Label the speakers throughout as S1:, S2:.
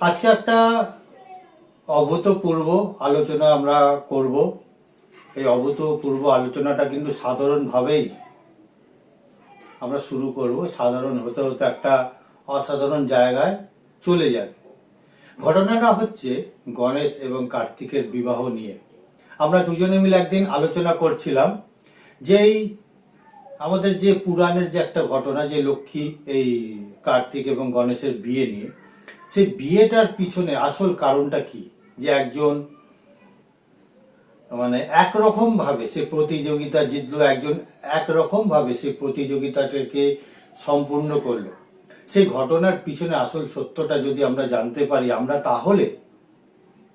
S1: আজকে একটা অভূতপূর্ব আলোচনা আমরা করব। এই অভূতপূর্ব আলোচনাটা কিন্তু সাধারণভাবেই আমরা শুরু করব। সাধারণ হতে হতে একটা অসাধারণ জায়গায় চলে যাবে। ঘটনাটা হচ্ছে গণেশ এবং কার্তিকের বিবাহ নিয়ে। আমরা দুজনে মিলে একদিন আলোচনা করছিলাম যে এই আমাদের যে পুরাণের যে একটা ঘটনা যে লক্ষ্মী, এই কার্তিক এবং গণেশের বিয়ে নিয়ে সেই বিয়েটার পিছনে আসল কারণটা কি? যে একজন মানে একরকম ভাবে সে প্রতিযোগিতা জিতলো, একজন একরকম ভাবে সে প্রতিযোগিতাটাকে সম্পূর্ণ করল। সেই ঘটনার পিছনে আসল সত্যটা যদি আমরা জানতে পারি, আমরা তাহলে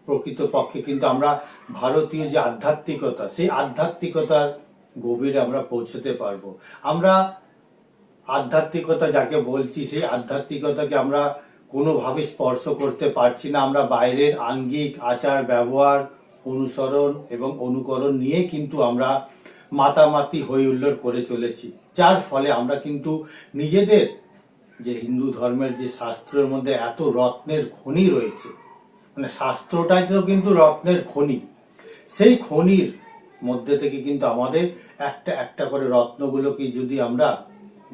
S1: প্রকৃত পক্ষে কিন্তু আমরা ভারতীয় যে আধ্যাত্মিকতা, সেই আধ্যাত্মিকতার গভীরে আমরা পৌঁছতে পারব। আমরা আধ্যাত্মিকতা যাকে বলছি, সেই আধ্যাত্মিকতাকে আমরা কোনোভাবে স্পর্শ করতে পারছি না। আমরা বাইরের আঙ্গিক আচার, ব্যবহার, অনুসরণ এবং অনুকরণ নিয়ে কিন্তু আমরা মাতামাতি হই হুল্লোড় করে চলেছি। যার ফলে আমরা কিন্তু নিজেদের যে হিন্দু ধর্মের যে শাস্ত্রের মধ্যে এত রত্নের খনি রয়েছে মানে শাস্ত্রটাই তো কিন্তু রত্নের খনি, সেই খনির মধ্যে থেকে কিন্তু আমাদের একটা একটা করে রত্নগুলোকে যদি আমরা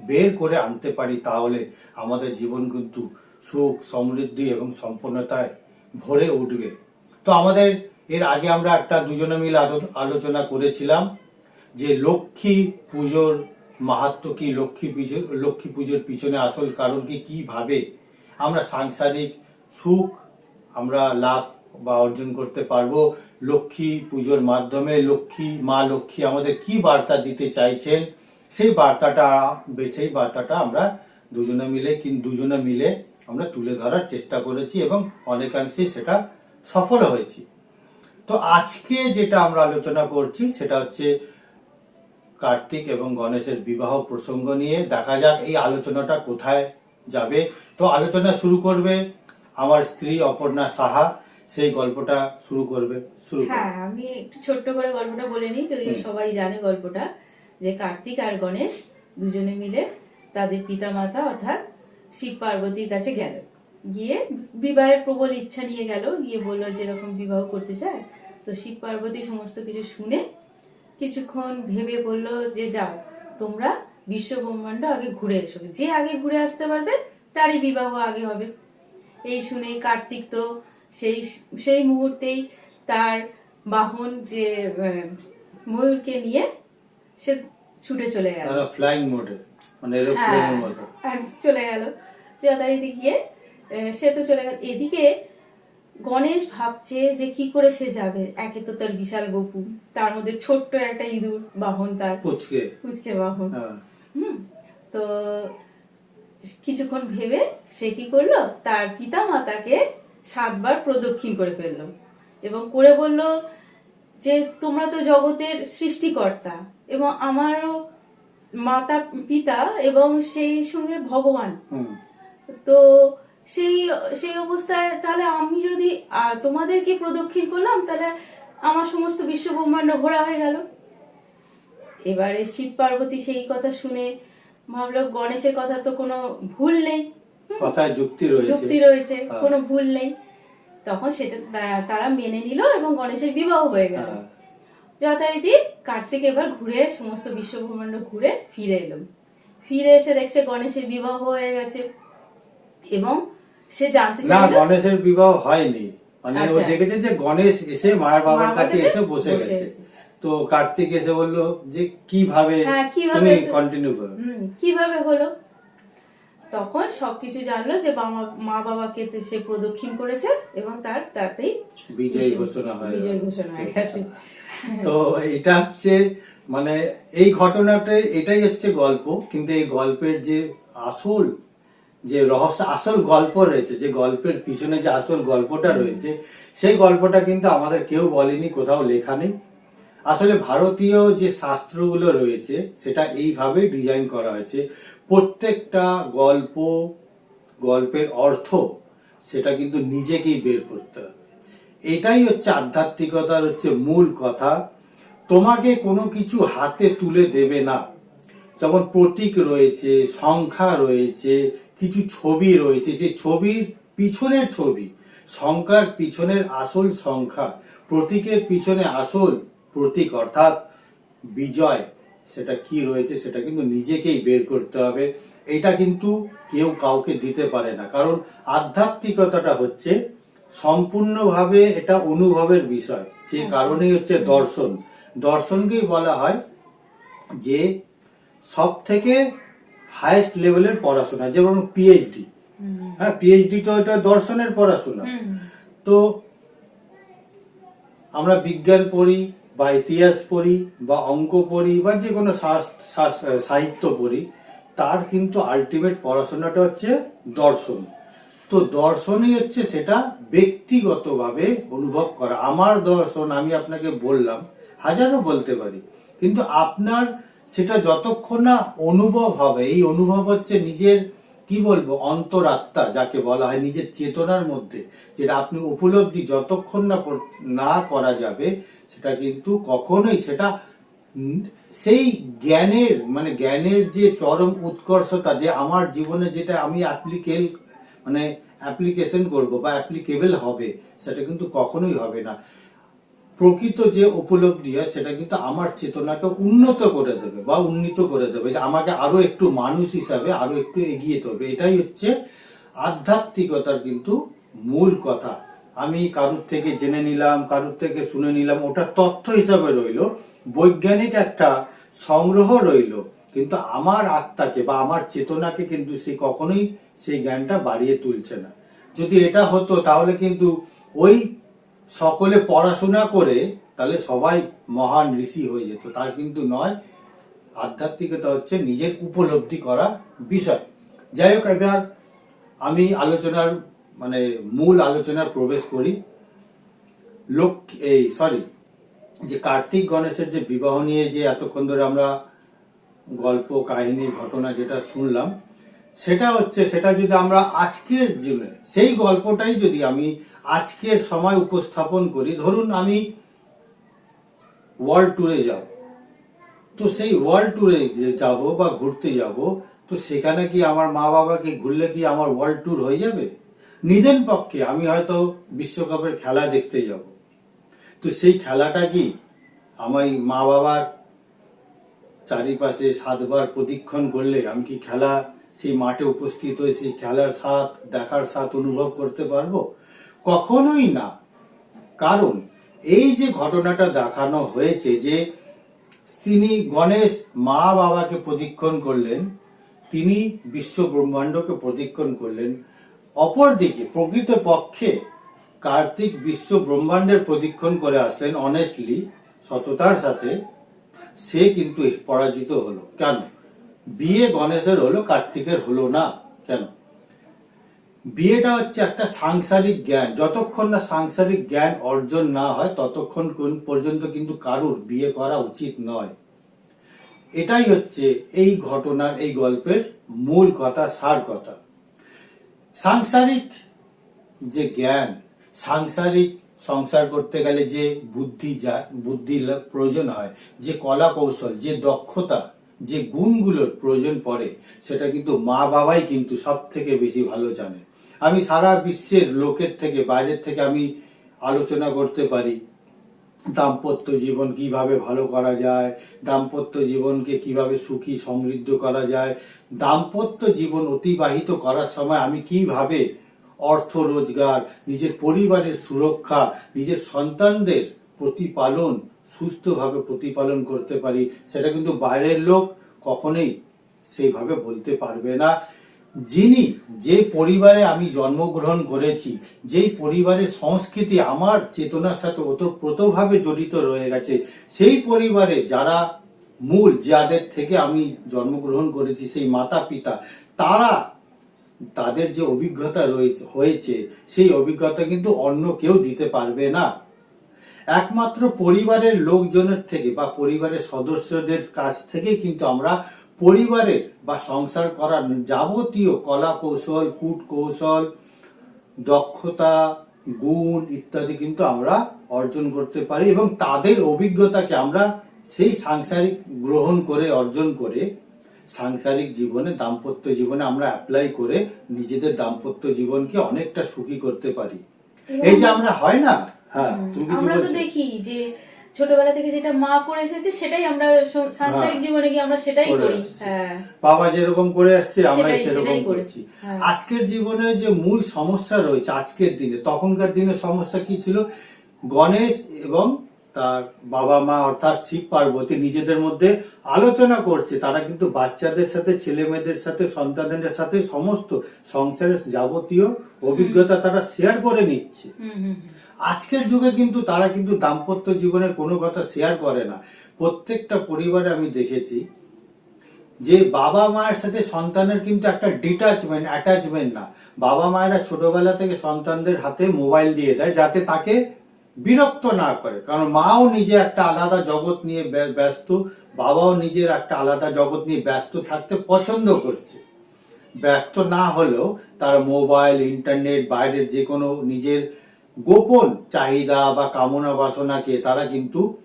S1: বের করে আনতে পারি, তাহলে আমাদের জীবন কিন্তু সুখ, সমৃদ্ধি এবং সম্পন্নতায় ভরে উঠবে। তো আমাদের এর আগে আমরা একটা দুজনে মিলে আলো- আলোচনা করেছিলাম যে লক্ষ্মী পুজোর মাহাত্ম কি, লক্ষ্মী পুজো, লক্ষ্মী পুজোর পিছনে আসল কারণ কি, কীভাবে আমরা সাংসারিক সুখ আমরা লাভ বা অর্জন করতে পারব, লক্ষ্মী পুজোর মাধ্যমে লক্ষ্মী, মা লক্ষ্মী আমাদের কি বার্তা দিতে চাইছেন, সেই বার্তাটা বেছেই বার্তাটা আমরা দুজনে মিলে কিন্তু দুজনে মিলে আমরা তুলে ধরার চেষ্টা করেছি এবং অনেকাংশেই সেটা সফল হয়েছি। তো আজকে যেটা আমরা আলোচনা করছি সেটা হচ্ছে কার্তিক এবং গণেশের বিবাহ প্রসঙ্গ নিয়ে। দেখা যাক এই আলোচনাটা কোথায় যাবে। তো আলোচনা শুরু করবে আমার স্ত্রী অপর্ণা সাহা। সেই গল্পটা শুরু করবে শুরু।
S2: হ্যাঁ আমি একটু ছোট্ট করে গল্পটা বলে নিই যদি সবাই জানে গল্পটা যে কার্তিক আর গণেশ দুজনে মিলে তাদের পিতামাতা অর্থাৎ শিব পার্বতীর কাছে গেল। গিয়ে বিবাহের প্রবল ইচ্ছা নিয়ে গেল। গিয়ে বলল যে এরকম বিবাহ করতে চায়? তো শিব পার্বতী সমস্ত কিছু শুনে কিছুক্ষণ ভেবে বলল, যে যাও, তোমরা বিশ্ব ব্রহ্মাণ্ড আগে ঘুরে এসো। যে আগে ঘুরে আসতে পারবে, তারই বিবাহ আগে হবে। এই শুনে কার্তিক তো সেই সেই মুহূর্তেই তার বাহন যে ময়ূরকে নিয়ে সে ছুটে চলে গেল।
S1: ফ্লাইং মোডে মানে
S2: হ্যাঁ
S1: এরোপ্লেনের মতো।
S2: চলে গেল। যথারীতি গিয়ে সে তো চলে গেল। এদিকে গণেশ ভাবছে যে কি করে সে যাবে। একে তো তার বিশাল বপু তার মধ্যে ছোট্ট একটা ইঁদুর বাহন তার।
S1: পুচকে।
S2: বাহন।
S1: হ্যাঁ।
S2: হুম তো কিছুক্ষণ ভেবে সে কি করল? তার পিতা মাতাকে সাতবার প্রদক্ষিণ করে ফেলল এবং করে বলল যে তোমরা তো জগতের সৃষ্টিকর্তা এবং আমারও মাতা পিতা এবং সেই সঙ্গে ভগবান। তো সেই সেই অবস্থায় তাহলে আমি যদি তোমাদেরকে প্রদক্ষিণ করলাম তাহলে আমার সমস্ত বিশ্ব ব্রহ্মাণ্ড ঘোরা হয়ে গেল। এবারে শিব পার্বতী সেই কথা শুনে ভাবলো গণেশের কথা তো কোনো ভুল নেই।
S1: কথায় যুক্তি রয়েছে।
S2: যুক্তি রয়েছে
S1: হ্যাঁ।
S2: কোনো ভুল নেই। তখন সেটা তারা মেনে নিল এবং গণেশের বিবাহ হয়ে গেল।
S1: হ্যাঁ।
S2: যথারীতি কার্তিক এবার ঘুরে সমস্ত বিশ্ব ব্রহ্মাণ্ড ঘুরে ফিরে এলো। ফিরে এসে দেখছে গণেশের বিবাহ হয়ে গেছে এবং সে জানতে
S1: না গণেশের বিবাহ হয়নি। মানে ও
S2: আচ্ছা।
S1: দেখেছে যে গণেশ এসে মায়ের বাবার কাছে এসে বসে গেছে। তো কার্তিক এসে বলল যে কীভাবে
S2: হ্যাঁ, কীভাবে
S1: তুমি কন্টিনিউ করো?
S2: কীভাবে হলো? তখন সবকিছু জানলো যে মা বাবাকে সে প্রদক্ষিণ করেছে এবং তার তাতেই
S1: বিজয় ঘোষণা হয়ে
S2: বিজয় ঘোষণা হয়ে গেছে।
S1: তো এটা হচ্ছে মানে এই ঘটনাটা এটাই হচ্ছে গল্প। কিন্তু এই গল্পের যে আসল যে রহস্য আসল গল্প রয়েছে যে গল্পের পিছনে যে আসল গল্পটা রয়েছে সেই গল্পটা কিন্তু আমাদের কেউ বলেনি কোথাও লেখা নেই। আসলে ভারতীয় যে শাস্ত্রগুলো রয়েছে সেটা এইভাবেই ডিজাইন করা হয়েছে। প্রত্যেকটা গল্প গল্পের অর্থ সেটা কিন্তু নিজেকেই বের করতে হবে। এটাই হচ্ছে আধ্যাত্মিকতার হচ্ছে মূল কথা। তোমাকে কোনো কিছু হাতে তুলে দেবে না। যেমন প্রতীক রয়েছে, সংখ্যা রয়েছে, কিছু ছবি রয়েছে সেই ছবির পিছনের ছবি। সংখ্যার পিছনের আসল সংখ্যা, প্রতীকের পিছনে আসল প্রতীক অর্থাৎ বিজয়, সেটা কি রয়েছে সেটা কিন্তু নিজেকেই বের করতে হবে। এটা কিন্তু কেউ কাউকে দিতে পারে না। কারণ আধ্যাত্মিকতাটা হচ্ছে সম্পূর্ণভাবে এটা অনুভবের বিষয়। যে কারণেই হচ্ছে দর্শন। দর্শনকেই বলা হয় যে সব থেকে হায়েস্ট লেভেলের পড়াশোনা যেমন পিএইচডি হ্যাঁ পিএইচডি তো এটা দর্শনের পড়াশোনা। তো আমরা বিজ্ঞান পড়ি বা ইতিহাস পড়ি বা অঙ্ক পড়ি বা যে কোনো সাহিত্য পড়ি তার কিন্তু আলটিমেট পড়াশোনাটা হচ্ছে দর্শন। তো দর্শনই হচ্ছে সেটা ব্যক্তিগতভাবে অনুভব করা। আমার দর্শন আমি আপনাকে বললাম হাজারও বলতে পারি, কিন্তু আপনার সেটা যতক্ষণ না অনুভব হবে, এই অনুভব হচ্ছে নিজের, কি বলব, অন্তরাত্মা, যাকে বলা হয় নিজের চেতনার মধ্যে, যেটা আপনি উপলব্ধি যতক্ষণ না না করা যাবে, সেটা কিন্তু কখনোই সেটা সেই জ্ঞানের মানে জ্ঞানের যে চরম উৎকর্ষতা, যে আমার জীবনে যেটা আমি অ্যাপ্লিকেল মানে অ্যাপ্লিকেশন করব বা অ্যাপ্লিকেবল হবে, সেটা কিন্তু কখনোই হবে না। প্রকৃত যে উপলব্ধি হয়, সেটা কিন্তু আমার চেতনাকে উন্নত করে দেবে বা উন্নীত করে দেবে। যে আমাকে আরও একটু মানুষ হিসাবে আরও একটু এগিয়ে দেবে এটাই হচ্ছে আধ্যাত্মিকতার কিন্তু মূল কথা। আমি কারুর থেকে জেনে নিলাম, কারুর থেকে শুনে নিলাম, ওটা তথ্য হিসাবে রইল। বৈজ্ঞানিক একটা সংগ্রহ রইল। কিন্তু আমার আত্মাকে বা আমার চেতনাকে কিন্তু সে কখনোই সেই জ্ঞানটা বাড়িয়ে তুলছে না। যদি এটা হতো, তাহলে কিন্তু ওই সকলে পড়াশোনা করে তাহলে সবাই মহান ঋষি হয়ে যেত। তার কিন্তু নয়, আধ্যাত্মিকতা হচ্ছে নিজের উপলব্ধি করা বিষয়। যাই হোক, এবার আমি আলোচনার মানে মূল আলোচনার প্রবেশ করি। লোক, এই সরি যে কার্তিক গণেশের যে বিবাহ নিয়ে যে এতক্ষণ ধরে আমরা গল্প, কাহিনী, ঘটনা যেটা শুনলাম, সেটা হচ্ছে, সেটা যদি আমরা আজকের জীবনে, সেই গল্পটাই যদি আমি আজকের সময় উপস্থাপন করি, ধরুন আমি ওয়ার্ল্ড ট্যুরে যাব। তো সেই ওয়ার্ল্ড ট্যুরে যাব বা ঘুরতে যাব, তো সেখানে কি আমার মা বাবাকে ঘুরলে কি আমার ওয়ার্ল্ড ট্যুর হয়ে যাবে? নিদেন পক্ষে আমি হয়তো বিশ্বকাপের খেলা দেখতে যাব। তো সেই খেলাটা কি আমার মা বাবার চারিপাশে সাতবার প্রদীক্ষণ করলে আমি কি খেলা সেই মাঠে উপস্থিত হয়ে সেই খেলার স্বাদ, দেখার স্বাদ অনুভব করতে পারব? কখনোই না। কারণ এই যে ঘটনাটা দেখানো হয়েছে যে তিনি গণেশ মা বাবাকে প্রদীক্ষণ করলেন, তিনি বিশ্ব ব্রহ্মাণ্ডকে প্রদীক্ষণ করলেন, অপরদিকে প্রকৃত পক্ষে কার্তিক বিশ্ব ব্রহ্মাণ্ডের প্রদীক্ষণ করে আসলেন অনেস্টলি সততার সাথে। সে কিন্তু পরাজিত হলো। কেন? বিয়ে গণেশের হলো, কার্তিকের হলো না। কেন? বিয়েটা হচ্ছে একটা সাংসারিক জ্ঞান। যতক্ষণ না সাংসারিক জ্ঞান অর্জন না হয়, ততক্ষণ পর্যন্ত কিন্তু কারুর বিয়ে করা উচিত নয়। এটাই হচ্ছে এই ঘটনার, এই গল্পের মূল কথা, সার কথা। সাংসারিক যে জ্ঞান, সাংসারিক সংসার করতে গেলে যে বুদ্ধি যা, বুদ্ধি প্রয়োজন হয়, যে কলা কৌশল, যে দক্ষতা, যে গুণগুলোর প্রয়োজন পড়ে, সেটা কিন্তু মা বাবাই কিন্তু সব থেকে বেশি ভালো জানে। আমি সারা বিশ্বের লোকের থেকে, বাইরের থেকে আমি আলোচনা করতে পারি, দাম্পত্য জীবন কীভাবে ভালো করা যায়, দাম্পত্য জীবনকে কীভাবে সুখী, সমৃদ্ধ করা যায়, দাম্পত্য জীবন অতিবাহিত করার সময় আমি কীভাবে অর্থ রোজগার, নিজের পরিবারের সুরক্ষা, নিজের সন্তানদের প্রতিপালন, সুস্থভাবে প্রতিপালন করতে পারি। সেটা কিন্তু বাইরের লোক কখনোই সেইভাবে বলতে পারবে না। যিনি যে পরিবারে আমি জন্মগ্রহণ করেছি, যেই পরিবারের সংস্কৃতি আমার চেতনার সাথে ওতপ্রোতভাবে জড়িত রয়ে গেছে, সেই পরিবারে যারা মূল, যাদের থেকে আমি জন্মগ্রহণ করেছি, সেই মাতা পিতা তারা তাদের যে অভিজ্ঞতা রয়েছে, হয়েছে, সেই অভিজ্ঞতা কিন্তু অন্য কেউ দিতে পারবে না। একমাত্র পরিবারের লোকজনের থেকে বা পরিবারের সদস্যদের কাছ থেকে কিন্তু আমরা পরিবারের বা সংসার করার যাবতীয় কলা কৌশল কূট কৌশল দক্ষতা, গুণ ইত্যাদি কিন্তু আমরা অর্জন করতে পারি এবং তাদের অভিজ্ঞতাকে আমরা সেই সাংসারিক গ্রহণ করে, অর্জন করে সাংসারিক জীবনে দাম্পত্য জীবনে আমরা অ্যাপ্লাই করে নিজেদের দাম্পত্য জীবনকে অনেকটা সুখী করতে পারি। এই যে আমরা হয় না? হ্যাঁ তুমি
S2: আমরা তো দেখি যে ছোটবেলা থেকে যেটা মা করে এসেছে সেটাই আমরা সাংসারিক
S1: হ্যাঁ।
S2: জীবনে গিয়ে আমরা সেটাই
S1: করে
S2: করি। হ্যাঁ।
S1: বাবা যেরকম করে আসছে আমরা সেরকম করছি।
S2: হ্যাঁ।
S1: আজকের জীবনে যে মূল সমস্যা রয়েছে আজকের দিনে তখনকার দিনে সমস্যা কি ছিল? গণেশ এবং তার বাবা মা অর্থাৎ শিব পার্বতী নিজেদের মধ্যে আলোচনা করছে। তারা কিন্তু বাচ্চাদের সাথে ছেলে মেয়েদের সাথে সন্তানদের সাথে সমস্ত সংসারের যাবতীয় অভিজ্ঞতা তারা শেয়ার করে নিচ্ছে। আজকের যুগে কিন্তু তারা কিন্তু দাম্পত্য জীবনের কোনো কথা শেয়ার করে না। প্রত্যেকটা পরিবারে আমি দেখেছি যে বাবা মায়ের সাথে সন্তানের কিন্তু একটা ডিটাচমেন্ট অ্যাটাচমেন্ট না। বাবা মায়েরা ছোটবেলা থেকে সন্তানদের হাতে মোবাইল দিয়ে দেয় যাতে তাকে বিরক্ত না করে। কারণ মাও নিজে একটা আলাদা জগৎ নিয়ে ব্যস্ত, বাবাও নিজের একটা আলাদা জগৎ নিয়ে ব্যস্ত থাকতে পছন্দ করছে। ব্যস্ত না হলেও তার মোবাইল, ইন্টারনেট, বাইরের যে কোনো নিজের গোপন চাহিদা বা কামনা বাসনাকে তারা কিন্তু,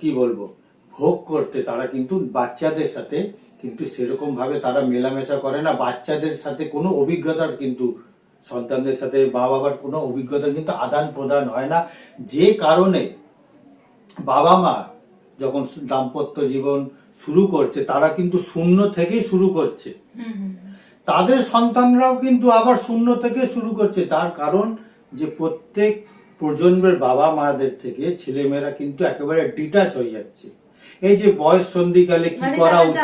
S1: কি বলব, ভোগ করতে তারা কিন্তু বাচ্চাদের সাথে কিন্তু সেরকম ভাবে তারা মেলামেশা করে না। বাচ্চাদের সাথে কোনো অভিজ্ঞতার কিন্তু সন্তানদের সাথে মা বাবার কোনো অভিজ্ঞতা কিন্তু আদান প্রদান হয় না। যে কারণে বাবা মা যখন দাম্পত্য জীবন শুরু করছে তারা কিন্তু শূন্য থেকেই শুরু করছে। তাদের সন্তানরাও কিন্তু আবার শূন্য থেকে শুরু করছে। তার কারণ যে প্রত্যেক প্রজন্মের বাবা মাদের থেকে ছেলেমেয়েরা কিন্তু একেবারে ডিটাচ হয়ে যাচ্ছে। এই যে বয়স সন্ধিকালে কি
S2: মানে
S1: করা উচিত?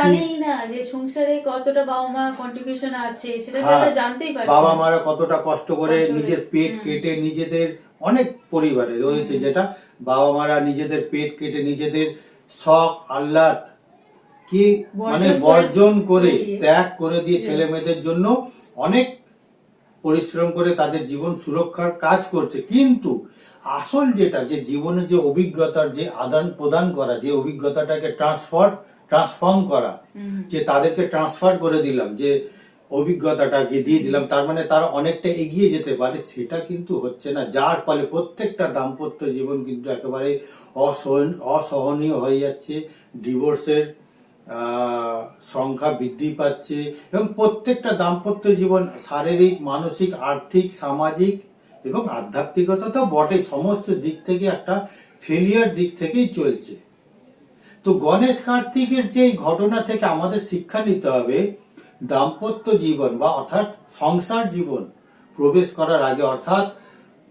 S2: না যে সংসারে কতটা বাবা মা কন্ট্রিবিউশন আছে সেটা
S1: হ্যাঁ,
S2: জানতেই পারছে।
S1: বাবা মারা কতটা কষ্ট করে নিজের পেট কেটে নিজেদের অনেক পরিবারে রয়েছে যেটা বাবা মারা নিজেদের পেট কেটে নিজেদের শখ আহ্লাদ কি মানে
S2: বর্জন করে-
S1: ত্যাগ করে দিয়ে ছেলে মেয়েদের জন্য অনেক পরিশ্রম করে তাদের জীবন সুরক্ষার কাজ করছে। কিন্তু আসল যেটা যে জীবনে যে অভিজ্ঞতার যে আদান প্রদান করা যে অভিজ্ঞতাটাকে ট্রান্সফার ট্রান্সফর্ম করা যে তাদেরকে ট্রান্সফার করে দিলাম যে অভিজ্ঞতাটাকে দিয়ে দিলাম তার মানে তারা অনেকটা এগিয়ে যেতে পারে সেটা কিন্তু হচ্ছে না। যার ফলে প্রত্যেকটা দাম্পত্য জীবন কিন্তু একেবারে অসহন- অসহনীয় হয়ে যাচ্ছে। ডিভোর্সের সংখ্যা বৃদ্ধি পাচ্ছে এবং প্রত্যেকটা দাম্পত্য জীবন, শারীরিক, মানসিক, আর্থিক, সামাজিক এবং আধ্যাত্মিকতা তো বটে, সমস্ত দিক থেকে একটা ফেলিয়ার দিক থেকেই চলছে। তো গণেশ কার্তিকের যে ঘটনা থেকে আমাদের শিক্ষা নিতে হবে, দাম্পত্য জীবন বা অর্থাৎ সংসার জীবন প্রবেশ করার আগে, অর্থাৎ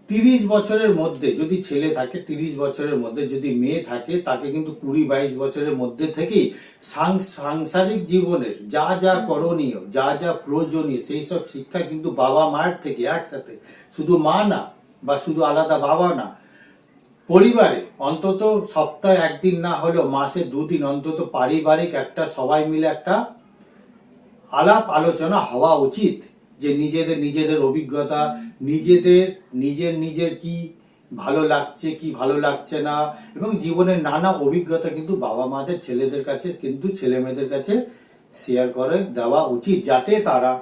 S1: তিরিশ বছরের মধ্যে যদি ছেলে থাকে তিরিশ বছরের মধ্যে যদি মেয়ে থাকে তাকে কিন্তু কুড়ি বাইশ বছরের মধ্যে থেকেই সাংসারিক জীবনের যা যা করণীয় যা যা প্রয়োজনীয় সেই সব শিক্ষা কিন্তু বাবা মায়ের থেকে একসাথে শুধু মা না বা শুধু আলাদা বাবা না পরিবারে অন্তত সপ্তাহে একদিন না হলেও মাসে দুদিন অন্তত পারিবারিক একটা সবাই মিলে একটা আলাপ আলোচনা হওয়া উচিত। যে নিজেদের নিজেদের অভিজ্ঞতা, নিজেদের, নিজের নিজের কি ভালো লাগছে, কি ভালো লাগছে না, এবং জীবনের নানা অভিজ্ঞতা কিন্তু বাবা মাদের, ছেলেদের কাছে কিন্তু ছেলে মেয়েদের কাছে শেয়ার করে, দেওয়া উচিত, যাতে তারা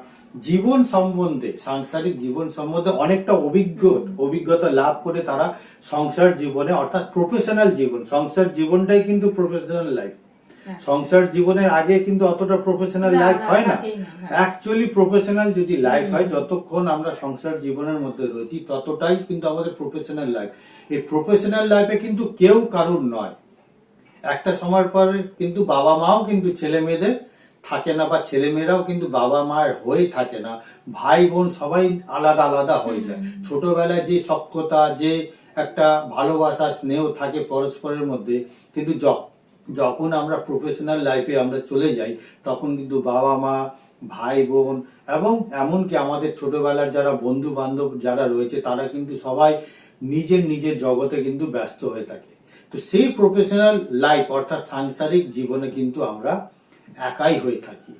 S1: জীবন সম্বন্ধে, সাংসারিক জীবন সম্বন্ধে অনেকটা অভিজ্ঞ, অভিজ্ঞতা লাভ করে তারা সংসার জীবনে, অর্থাৎ প্রফেশনাল জীবন, সংসার জীবনটাই কিন্তু প্রফেশনাল লাইফ। সংসার জীবনের আগে কিন্তু অতটা প্রফেশনাল লাইফ হয় না।
S2: হ্যাঁ।
S1: অ্যাকচুয়ালি প্রফেশনাল যদি লাইফ হয় যতক্ষণ আমরা সংসার জীবনের মধ্যে রয়েছি ততটাই কিন্তু আমাদের প্রফেশনাল লাইফ এই প্রফেশনাল লাইফে কিন্তু কেউ কারুর নয়। একটা সময় পর কিন্তু বাবা মাও কিন্তু ছেলে মেয়েদের থাকে না বা ছেলে মেয়েরাও কিন্তু বাবা মায়ের হয়ে থাকে না। ভাই বোন সবাই আলাদা আলাদা হয়ে যায়। ছোটবেলায় যে সক্ষতা যে একটা ভালোবাসা স্নেহ থাকে পরস্পরের মধ্যে কিন্তু যখন আমরা প্রফেশনাল লাইফে আমরা চলে যাই, তখন কিন্তু বাবা মা ভাই বোন এবং এমনকি আমাদের ছোটবেলার যারা বন্ধু বান্ধব যারা রয়েছে, তারা কিন্তু সবাই নিজের নিজের জগতে কিন্তু ব্যস্ত হয়ে থাকে। তো সেই প্রফেশনাল লাইফ অর্থাৎ সাংসারিক জীবনে কিন্তু আমরা একাই হয়ে থাকি।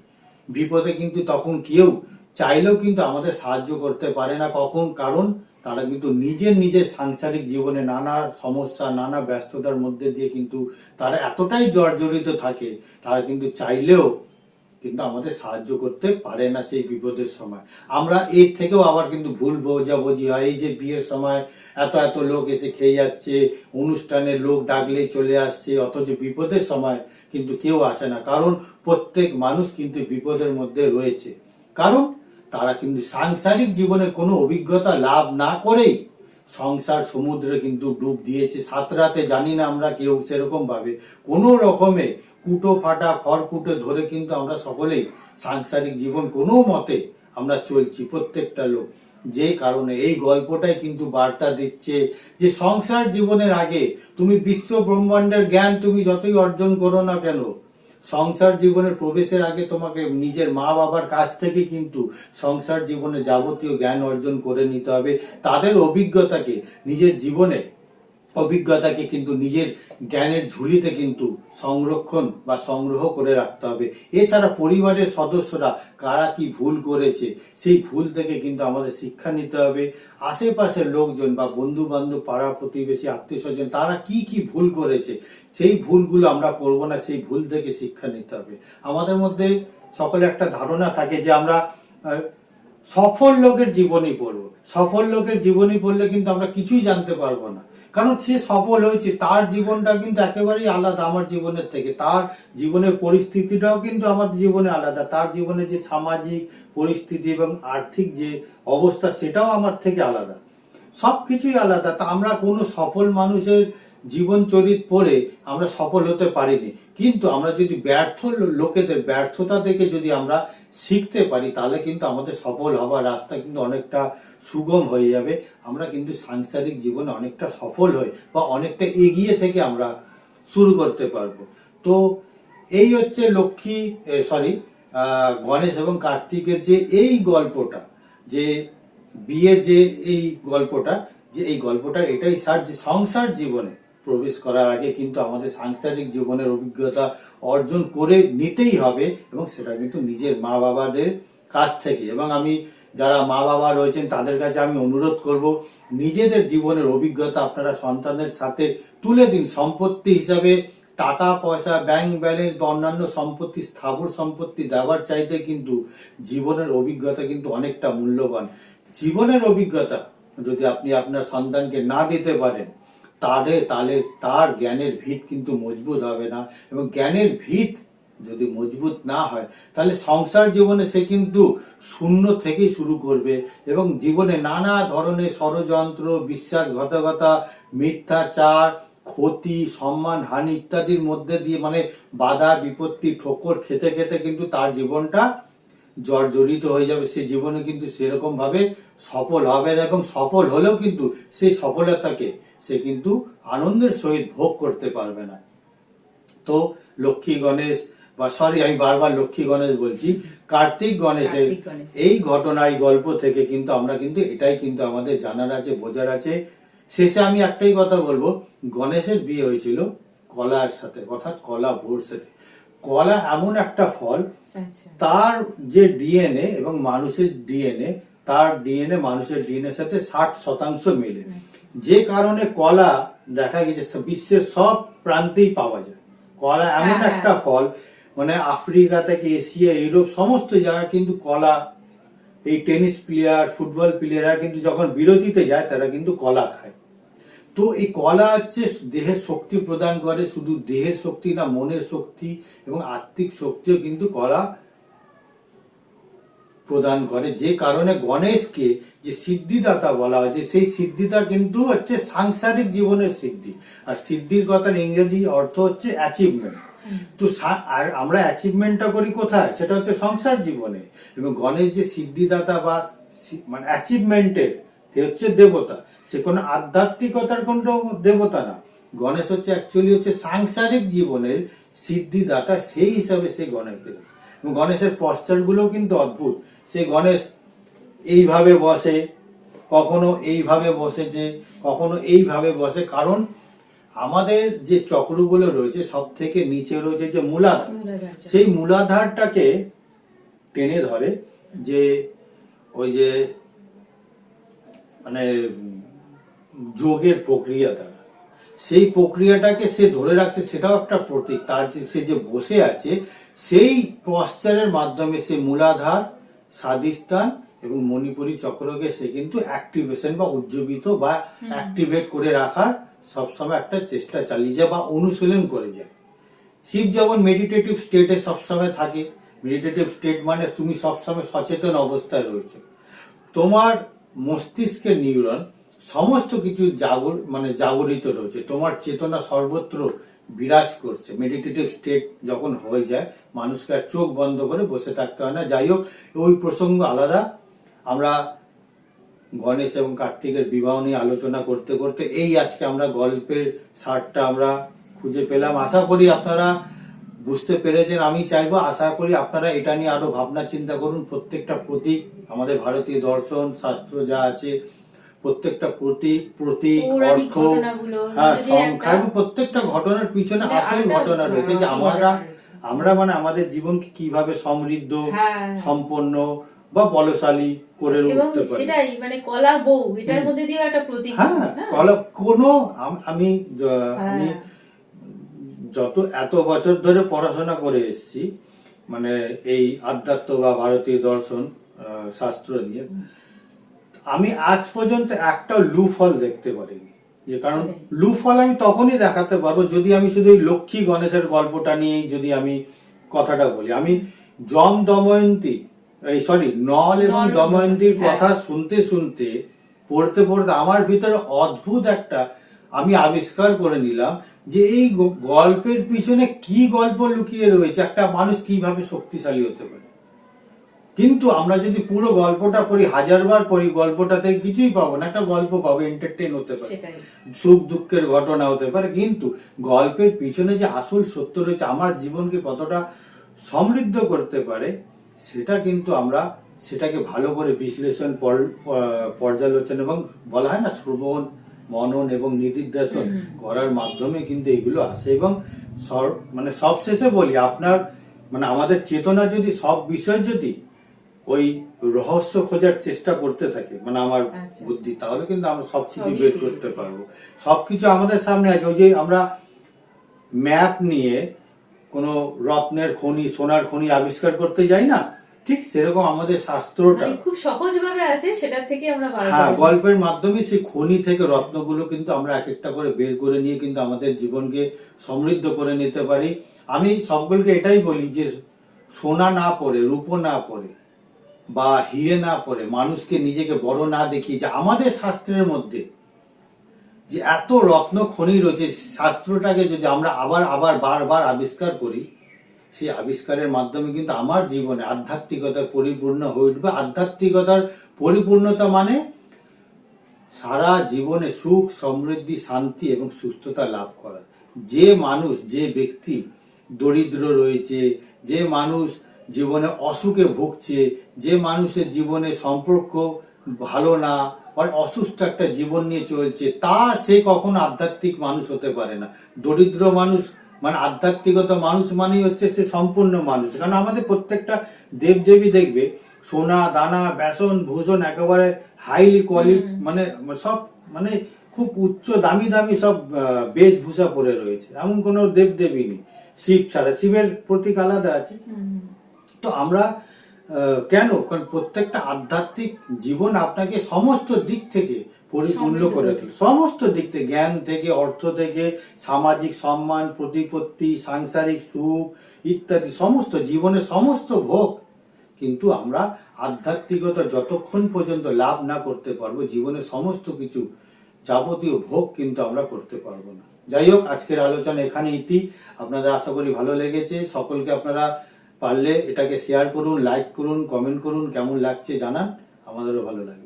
S1: বিপদে কিন্তু তখন কেউ চাইলেও কিন্তু আমাদের সাহায্য করতে পারে না কখন? কারণ তারা কিন্তু নিজের নিজের সাংসারিক জীবনে নানা সমস্যা, নানা ব্যস্ততার মধ্যে দিয়ে কিন্তু তারা এতটাই জর্জরিত থাকে, তারা কিন্তু চাইলেও কিন্তু আমাদের সাহায্য করতে পারে না সেই বিপদের সময়। আমরা এর থেকেও আবার কিন্তু ভুল বোঝাবুঝি হয়, এই যে বিয়ের সময় এত এত লোক এসে খেয়ে যাচ্ছে, অনুষ্ঠানে লোক ডাকলেই চলে আসছে, অথচ বিপদের সময় কিন্তু কেউ আসে না। কারণ প্রত্যেক মানুষ কিন্তু বিপদের মধ্যে রয়েছে। কারণ তারা কিন্তু সাংসারিক জীবনে কোনো অভিজ্ঞতা লাভ না করেই সংসার সমুদ্রে কিন্তু ডুব দিয়েছে। সাত রাতে জানি না আমরা কেউ সেরকম ভাবে কোনো রকমে কুটো ফাটা খড়কুটো ধরে কিন্তু আমরা সকলেই সাংসারিক জীবন কোনো মতে আমরা চলছি প্রত্যেকটা লোক। যে কারণে এই গল্পটাই কিন্তু বার্তা দিচ্ছে যে সংসার জীবনের আগে তুমি বিশ্ব ব্রহ্মাণ্ডের জ্ঞান তুমি যতই অর্জন করো না কেন সংসার জীবনে প্রবেশের আগে তোমাকে নিজের মা বাবার কাছ থেকে কিন্তু সংসার জীবনে যাবতীয় জ্ঞান অর্জন করে নিতে হবে। তাদের অভিজ্ঞতাকে নিজের জীবনে অভিজ্ঞতাকে কিন্তু নিজের জ্ঞানের ঝুলিতে কিন্তু সংরক্ষণ বা সংগ্রহ করে রাখতে হবে। এছাড়া পরিবারের সদস্যরা কারা কি ভুল করেছে, সেই ভুল থেকে কিন্তু আমাদের শিক্ষা নিতে হবে। আশেপাশের লোকজন বা বন্ধু বান্ধব পাড়া প্রতিবেশী আত্মীয় স্বজন তারা কি কি ভুল করেছে, সেই ভুলগুলো আমরা করব না, সেই ভুল থেকে শিক্ষা নিতে হবে। আমাদের মধ্যে সকলে একটা ধারণা থাকে যে আমরা সফল লোকের জীবনী পড়ব সফল লোকের জীবনী পড়লে কিন্তু আমরা কিছুই জানতে পারব না। কারণ সে সফল হয়েছে। তার জীবনটা কিন্তু একেবারেই আলাদা আমার জীবনের থেকে। তার জীবনের পরিস্থিতিটাও কিন্তু আমার জীবনে আলাদা। তার জীবনে যে সামাজিক পরিস্থিতি এবং আর্থিক যে অবস্থা, সেটাও আমার থেকে আলাদা। সবকিছুই আলাদা। তা আমরা কোনো সফল মানুষের জীবন চরিত পড়ে আমরা সফল হতে পারিনি। কিন্তু আমরা যদি ব্যর্থ লোকেদের ব্যর্থতা থেকে যদি আমরা শিখতে পারি, তাহলে কিন্তু আমাদের সফল হওয়ার রাস্তা কিন্তু অনেকটা সুগম হয়ে যাবে। আমরা কিন্তু সাংসারিক জীবনে অনেকটা সফল হই বা অনেকটা এগিয়ে থেকে আমরা শুরু করতে পারব। তো এই হচ্ছে লক্ষ্মী সরি গণেশ এবং কার্তিকের যে এই গল্পটা, যে বিয়ের যে এই গল্পটা, যে এই গল্পটা এটাই সার যে সংসার জীবনে প্রবেশ করার আগে কিন্তু আমাদের সাংসারিক জীবনের অভিজ্ঞতা অর্জন করে নিতেই হবে এবং সেটা কিন্তু নিজের মা বাবাদের কাছ থেকে। এবং আমি যারা মা বাবা রয়েছেন, তাদের কাছে আমি অনুরোধ করব, নিজেদের জীবনের অভিজ্ঞতা আপনারা সন্তানের সাথে তুলে দিন। সম্পত্তি হিসাবে টাকা, পয়সা ব্যাংক ব্যালেন্স বা অন্যান্য সম্পত্তি, স্থাবর সম্পত্তি দেওয়ার চাইতে কিন্তু জীবনের অভিজ্ঞতা কিন্তু অনেকটা মূল্যবান। জীবনের অভিজ্ঞতা যদি আপনি আপনার সন্তানকে না দিতে পারেন, তাহলে তাহলে তার জ্ঞানের ভিত কিন্তু মজবুত হবে না। এবং জ্ঞানের ভিত যদি মজবুত না হয়, তাহলে সংসার জীবনে সে কিন্তু শূন্য থেকেই শুরু করবে এবং জীবনে নানা ধরনের ষড়যন্ত্র, বিশ্বাসঘাতকতা, মিথ্যাচার, ক্ষতি, সম্মান, হানি ইত্যাদির মধ্যে দিয়ে মানে বাধা, বিপত্তি, ঠোকর খেতে খেতে কিন্তু তার জীবনটা জর্জরিত হয়ে যাবে। সে জীবনে কিন্তু সেরকম ভাবে সফল হবে না এবং সফল হলেও কিন্তু সেই সফলতাকে সে কিন্তু আনন্দের সহিত ভোগ করতে পারবে না। তো লক্ষ্মী গণেশ বা সরি আমি বারবার লক্ষ্মী গণেশ বলছি কার্তিক গণেশের এই ঘটনা এই গল্প থেকে কিন্তু আমরা কিন্তু এটাই কিন্তু আমাদের জানার আছে বোঝার আছে। শেষে আমি একটাই কথা বলব গণেশের বিয়ে হয়েছিল কলার সাথে অর্থাৎ কলা ভোর সাথে কলা এমন একটা ফল
S2: আচ্ছা।
S1: তার যে ডিএনএ এবং মানুষের ডিএনএ তার ডিএনএ মানুষের ডিএনএ সাথে ষাট শতাংশ মেলে। যে কারণে কলা দেখা গেছে বিশ্বের সব প্রান্তেই পাওয়া যায়। কলা এমন
S2: হ্যাঁ,
S1: একটা ফল মানে আফ্রিকা থেকে এশিয়া, ইউরোপ, সমস্ত জায়গায় কিন্তু কলা, এই টেনিস প্লেয়ার, ফুটবল প্লেয়াররা কিন্তু যখন বিরতিতে যায়, তারা কিন্তু কলা খায়। তো এই কলা হচ্ছে দেহের শক্তি প্রদান করে, শুধু দেহের শক্তি না, মনের শক্তি এবং আত্মিক শক্তিও কিন্তু কলা প্রদান করে। যে কারণে গণেশকে যে সিদ্ধিদাতা বলা হয়েছে সেই সিদ্ধিটা কিন্তু হচ্ছে সাংসারিক জীবনের সিদ্ধি। আর সিদ্ধির কথার ইংরেজি অর্থ হচ্ছে অ্যাচিভমেন্ট তো আর আমরা অ্যাচিভমেন্টটা করি কোথায়? সেটা হচ্ছে সংসার জীবনে। এবং গণেশ যে সিদ্ধিদাতা বা মানে অ্যাচিভমেন্টের হচ্ছে দেবতা। সে কোনো আধ্যাত্মিকতার কোনো দেবতা না। গণেশ হচ্ছে অ্যাকচুয়ালি হচ্ছে সাংসারিক জীবনের সিদ্ধিদাতা, সেই হিসাবে সে গণেশ দেখেছে। এবং গণেশের পশ্চারগুলোও কিন্তু অদ্ভুত। সে গণেশ এইভাবে বসে, কখনো এইভাবে বসেছে, কখনো এইভাবে বসে। কারণ আমাদের যে চক্রগুলো রয়েছে সব থেকে নিচে রয়েছে যে মূলাধার। সেই মূলাধারটাকে টেনে ধরে যে ওই যে মানে যোগের প্রক্রিয়া দ্বারা। সেই প্রক্রিয়াটাকে সে ধরে রাখছে সেটাও একটা প্রতীক। তার যে সে যে বসে আছে সেই পশ্চারের মাধ্যমে সে মূলাধার স্বাদিস্থান এবং মণিপুরী চক্রকে সে কিন্তু অ্যাক্টিভেশন বা উজ্জীবিত বা অ্যাক্টিভেট করে রাখার সবসময় একটা চেষ্টা চালিয়ে যায় বা অনুশীলন করে যায় শিব যেমন মেডিটেটিভ স্টেটে সবসময় থাকে মেডিটেটিভ স্টেট মানে তুমি সবসময় সচেতন অবস্থায় রয়েছে। তোমার মস্তিষ্কের নিউরন সমস্ত কিছু জাগর মানে জাগরিত রয়েছে। তোমার চেতনা সর্বত্র বিরাজ করছে। মেডিটেটিভ স্টেট যখন হয়ে যায়, মানুষকে আর চোখ বন্ধ করে বসে থাকতে হয় না। যাই হোক, ওই প্রসঙ্গ আলাদা। আমরা গণেশ এবং কার্তিকের বিবাহ নিয়ে আলোচনা করতে করতে এই আজকে আমরা গল্পের সারটা আমরা খুঁজে পেলাম। আশা করি আপনারা বুঝতে পেরেছেন। আমি চাইব আশা করি আপনারা এটা নিয়ে আরও ভাবনা চিন্তা করুন। প্রত্যেকটা প্রতীক আমাদের ভারতীয় দর্শন শাস্ত্র যা আছে প্রত্যেকটা প্রতীক প্রতীক অর্থ হ্যাঁ সংখ্যা এবং প্রত্যেকটা ঘটনার পিছনে
S2: মানে
S1: আসল ঘটনা রয়েছে যে আমরা আমরা মানে আমাদের জীবনকে কীভাবে সমৃদ্ধ
S2: হ্যাঁ।
S1: সম্পন্ন বা বলশালী করে উঠতে পারি
S2: সেটাই মানে কলা বউ এটার মধ্যে দিয়ে একটা প্রতীক
S1: হ্যাঁ। কল- কোনো আমি আমি
S2: হ্যাঁ।
S1: যত এত বছর ধরে পড়াশোনা করে এসেছি মানে এই আধ্যাত্ম বা ভারতীয় দর্শন শাস্ত্র নিয়ে আমি আজ পর্যন্ত একটা লু ফল দেখতে পারিনি যে কারণ
S2: সেটাই।
S1: লু ফল আমি তখনই দেখাতে পারব যদি আমি শুধু এই লক্ষ্মী গণেশের গল্পটা নিয়েই যদি আমি কথাটা বলি আমি জম দময়ন্তী এই সরি নল এবং দময়ন্তীর
S2: হ্যাঁ।
S1: কথা শুনতে শুনতে পড়তে পড়তে আমার ভিতরে অদ্ভুত একটা আমি আবিষ্কার করে নিলাম যে এই গল্পের পিছনে কি গল্প লুকিয়ে রয়েছে একটা মানুষ কীভাবে শক্তিশালী হতে পারে। কিন্তু আমরা যদি পুরো গল্পটা পড়ি হাজারবার পড়ি গল্পটাতে কিছুই পাবো না একটা গল্প পাবো এন্টারটেন হতে পারে। সুখ দুঃখের ঘটনা হতে পারে কিন্তু গল্পের পিছনে যে আসল সত্য রয়েছে আমার জীবনকে কতটা সমৃদ্ধ করতে পারে সেটা কিন্তু আমরা সেটাকে ভালো করে বিশ্লেষণ পর- পর্যালোচনা এবং বলা হয় না শ্রবণ মনন এবং নির্দেশন করার মাধ্যমে কিন্তু এগুলো আসে এবং মানে সবশেষে বলি আপনার মানে আমাদের চেতনা যদি সব বিষয় যদি ওই রহস্য খোঁজার চেষ্টা করতে থাকে মানে আমার
S2: আচ্ছা।
S1: বুদ্ধি তাহলে কিন্তু আমরা সবকিছু
S2: সবই
S1: বের করতে
S2: করতে
S1: পারব। সবকিছু আমাদের সামনে আছে। ওই যে আমরা ম্যাপ নিয়ে কোনো রত্নের খনি সোনার খনি আবিষ্কার করতে যাই না ঠিক সেরকম আমাদের শাস্ত্রটা।
S2: মানে খুব সহজ ভাবে আছে সেটার থেকে আমরা
S1: হ্যাঁ গল্পের মাধ্যমে সেই খনি থেকে রত্নগুলো কিন্তু আমরা এক একটা করে বের করে নিয়ে কিন্তু আমাদের জীবনকে সমৃদ্ধ করে নিতে পারি। আমি সকলকে এটাই বলি যে সোনা না পরে রূপো না পরে বা হিরে না পরে মানুষকে নিজেকে বড় না দেখিয়ে যে আমাদের শাস্ত্রের মধ্যে যে এত রত্ন খনি রয়েছে, শাস্ত্রটাকে যদি আমরা আবার আবার, বারবার আবিষ্কার করি, সেই আবিষ্কারের মাধ্যমে কিন্তু আমার জীবনে আধ্যাত্মিকতা পরিপূর্ণ হয়ে উঠবে। আধ্যাত্মিকতার পরিপূর্ণতা মানে সারা জীবনে সুখ, সমৃদ্ধি, শান্তি এবং সুস্থতা লাভ করা। যে মানুষ, যে ব্যক্তি দরিদ্র রয়েছে, যে মানুষ জীবনে অসুখে ভুগছে, যে মানুষের জীবনে সম্পর্ক ভালো না আর অসুস্থ একটা জীবন নিয়ে চলছে তার সে কখনো আধ্যাত্মিক মানুষ হতে পারে না। দরিদ্র মানুষ মানে আধ্যাত্মিকতা মানুষ মানেই হচ্ছে সে সম্পূর্ণ মানুষ। কারণ আমাদের প্রত্যেকটা দেবদেবী দেখবে সোনা দানা বেসন ভূষণ একেবারে হাইলি কোয়ালিটি মানে সব মানে খুব উচ্চ দামি দামি সব বেশভূষা পরে রয়েছে। এমন কোনো দেবদেবী নেই। শিব ছাড়া শিবের প্রতীক আলাদা আছে। তো আমরা কেন? কারণ প্রত্যেকটা আধ্যাত্মিক জীবন আপনাকে সমস্ত দিক থেকে পরিপূর্ণ
S2: করে।
S1: তোলে সমস্ত দিক থেকে জ্ঞান থেকে অর্থ থেকে সামাজিক সম্মান প্রতিপত্তি সাংসারিক সুখ ইত্যাদি সমস্ত জীবনের সমস্ত ভোগ কিন্তু আমরা আধ্যাত্মিকতা যতক্ষণ পর্যন্ত লাভ না করতে পারব জীবনের সমস্ত কিছু যাবতীয় ভোগ কিন্তু আমরা করতে পারব না। যাই হোক আজকের আলোচনা এখানে ইতি আপনাদের আশা করি ভালো লেগেছে। সকলকে আপনারা পারলে এটাকে শেয়ার করুন লাইক করুন কমেন্ট করুন কেমন লাগছে জানান আমাদেরও ভালো লাগবে।